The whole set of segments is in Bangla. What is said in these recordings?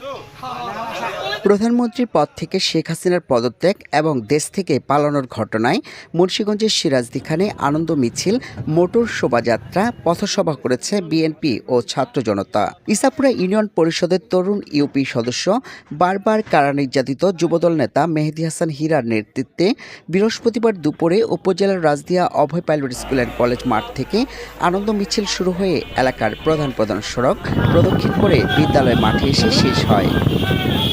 草他娘 প্রধানমন্ত্রীর পদ থেকে শেখ হাসিনার পদত্যাগ এবং দেশ থেকে পালানোর ঘটনায় মুন্সিগঞ্জের সিরাজদিখানে আনন্দ মিছিল, মোটর শোভাযাত্রা, পথসভা করেছে বিএনপি ও ছাত্র জনতা। ইসাপুরা ইউনিয়ন পরিষদের তরুণ ইউপি সদস্য, বারবার কারা নির্যাতিত যুবদল নেতা মেহেদি হাসান হীরার নেতৃত্বে বৃহস্পতিবার দুপুরে উপজেলার Rajdia Abhay pilot school and college মাঠ থেকে আনন্দ মিছিল শুরু হয়ে এলাকার প্রধান প্রধান সড়ক প্রদক্ষিণ করে বিদ্যালয় মাঠে এসে শেষ হয়।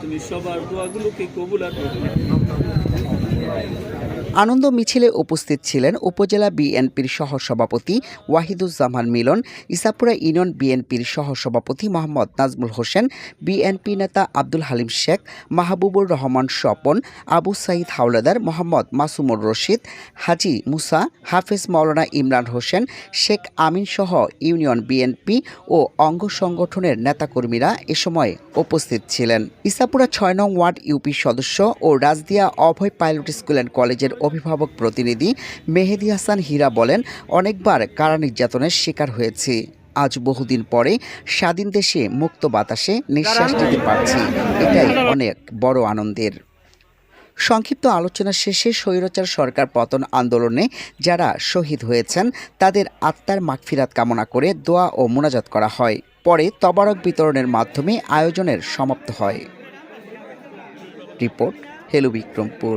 তুমি সবার দোয়াগুলোকে কবুল আর। আনন্দ মিছিলে উপস্থিত ছিলেন উপজেলা বিএনপির সহসভাপতি ওয়াহিদুজ্জামান মিলন, ইসাপুরা ইউনিয়ন বিএনপির সহসভাপতি মোহাম্মদ নাজমুল হোসেন, বিএনপি নেতা আব্দুল হালিম শেখ, মাহবুবুর রহমান স্বপন, আবু সাইদ হাওলাদার মোহাম্মদ মাসুমুর রশিদ, হাজি মুসা, হাফেজ মাওলানা ইমরান হোসেন, শেখ আমিন সহ ইউনিয়ন বিএনপি ও অঙ্গ সংগঠনের নেতাকর্মীরা এ সময় উপস্থিত ছিলেন। ইসাপুরা ছয় নং ওয়ার্ড ইউপি সদস্য ও Rajdia Abhay pilot school and কলেজের অভিভাবক প্রতিনিধি মেহেদি হাসান হীরা বলেন অনেকবার কারা নির্যাতনের শিকার হয়েছি। আজ বহুদিন পরে স্বাধীন দেশে মুক্ত বাতাসে নিঃশ্বাস নিতে পারছি। এটাই অনেক বড় আনন্দের। সংক্ষিপ্ত আলোচনা শেষে স্বৈরাচার সরকার পতন আন্দোলনে যারা শহীদ হয়েছেন তাদের আত্মার মাগফিরাত কামনা করে দোয়া ও মোনাজাত করা হয়। পরে তবারক বিতরণের মাধ্যমে আয়োজনের সমাপ্ত হয়। রিপোর্ট হেলু বিক্রমপুর।